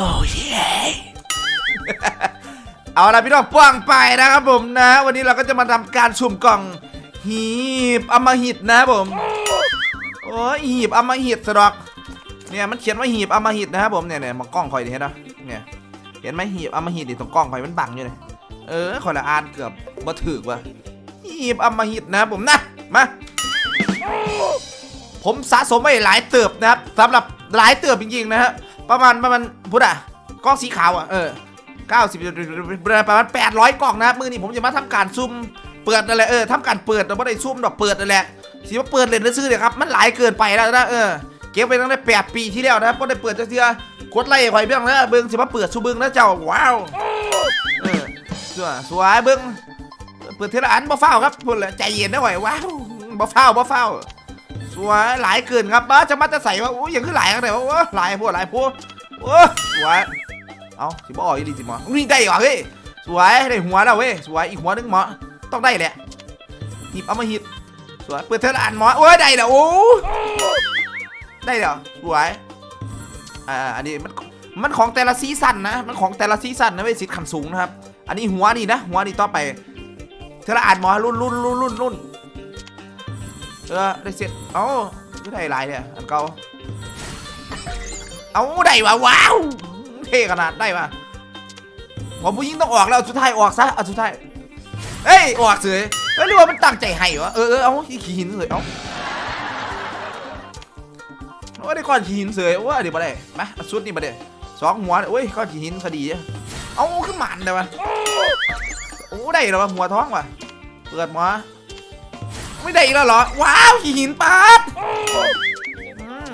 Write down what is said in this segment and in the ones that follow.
อ้เย่เอาละพี่น้องป้องไปนะครับผมนะ วันนี้เราก็จะมาทำการสุ่มกล่องหีบอมหิตนะผมโอ้ยหีบอมหิตสะดอกเนี่ยมันเขียนว่าหีบอมหิตนะครับผมเนี่ยเนี่ยมากล้องคอยดิเห็นไหมเนี่ยเห็นไหมหีบอมหิตดิตรงกล้องคอยมันบังอยู่เลยเออคอยละอ่านเกือบบ่ถึกว่ะหีบอมหิตนะครับผมนะมาผมสะสมไว้หลายเติบนะครับสำหรับหลายเติบจริงๆนะฮะ ประมาณประมาณพุทธะกล้องสีขาวอะเออ90ประมาณ800กล่องนะมือนี้ผมจะมาทำการซุ่มเปิดนั่นแหละเออทำการเปิดแต่ไม่ได้ซุ่มดอกเปิดนั่นแหละสิว่าเปิดเล่นซื้อเนี่ยครับมันหลายเกินไปแล้วนะเออเก็บไปตั้งแต่8ปีที่แล้วนะก็ได้เปิดจักเทื่อกดไล่ไว้เบื้องนะเบิ้องสิมาเปิดซูเบิ้องนะเจ้าว้าวเออสวยสวยเบิ้องเปิดเทละอันบ่เฝ้าครับพูดเลยใจเย็นนะหน่อยว้าวบ่เฝ้าบ่เฝ้า สวยหลายเกินครับบ้าจะมาจะใส่ว่าโอ้ยยังคือหลายกันเลยว่าโอ้หลายพวกหลายพวกโอ้สวยเอาสิบ่ออกอีหลีสิหมอนี่ได้เหรอเฮ้ยสวยได้หัวแล้วเว้ยสวยอีกหัวหนึงหมอต้องได้แหละหยิบเอามาหิบสวยเปิดเทอละอันหมอโอ้ยได้แล้วโอ้ได้แล้วสวยอ่าอันนี้มันมันของแต่ละซีซั่นนะ มันของแต่ละซีซั่นนะเว้ยสิทธิ์ขันสูงนะครับ อันนี้หัวนี่นะ หัวนี่ต่อไปเทอละอันหมอรุ่นรุ่นรุ่นรุ่นรุ่น เออได้เสร็จเอ้าไม่ได้หลายเนี่ยอันเก่าเอาได้ว่ะว้าวเท่ขนาดได้ปะผมผู้หญิงต้องออกแล้วสุดท้ายออกซะเอาสุดท้ายเอ้ยออกเสยเอ้ยหรือว่ามันตั้งใจให้วะเออเออเอาขี้หินเสยเอาว่าได้ก้อนขี้หินเสยว่าเดี๋ยวมาได้มาสุดนี่มาได้สองหัวโอ้ยก้อนขี้หินพอดีเอาขึ้นหมันได้ปะโอ้ได้แล้ววะหัวท้องวะเปิดหมอ ไม่ได้อีกแล้วเหรอ ว้าวขี้หินปัดอืม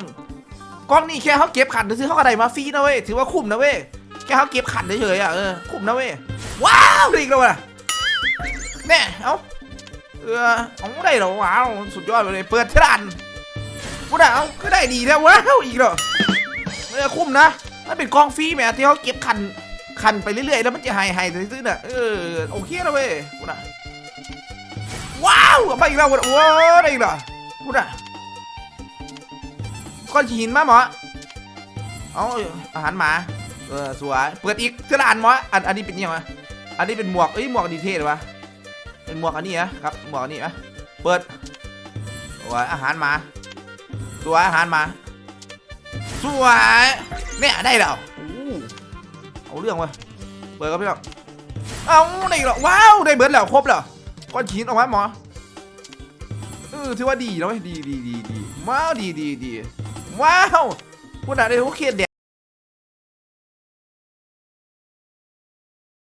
กล้องนี่แค่เขาเก็บขันซื้อเขากระไดมาฟรีนะเว้ยถือว่าคุ้มนะเว้ยแค่เขาเก็บขันเฉยๆอะเออคุ้มนะเว้ยว้าวได้อีกแล้วว่ะแน่เอ้าเออเอาได้เหรอว้าวสุดยอดไปเลยเปิดเทรันพูดอะเอ้าก็ได้ดีแล้วว้าวอีกแล้วเออคุ้มนะมันเป็นกล้องฟรีแหมที่เขาเก็บขันขันไปเรื่อยๆแล้วมันจะหายหายซื้อๆน่ะเออโอเคแล้วเว้ยพูดอะ ว้าวเอาอีกแล้วโอ้ได้อีกแล้วพูดอะก้อนหินมาหมอเอาอาหารหมาเออสวยเปิดอีกเท่าอันหมออันอันนี้เป็นยังไงอันนี้เป็นหมวกเอ้ยหมวกดีเท่เลยวะเป็นหมวกอันนี้นะครับหมวกอันนี้นะเปิดสวยอาหารหมาสวยอาหารหมาสวยเนี่ยได้แล้วอู้เอาเรื่องเว้ยเปิดครับพี่น้องเอาได้แล้วว้าวได้เบิร์ดแล้วครบแล้ว ก้อนหินออกมาหมอเออถือว่าดีนะเว้ยดีดีดีดีว้าวดีดีดีว้าวพูดอะไรเขาเครียดแด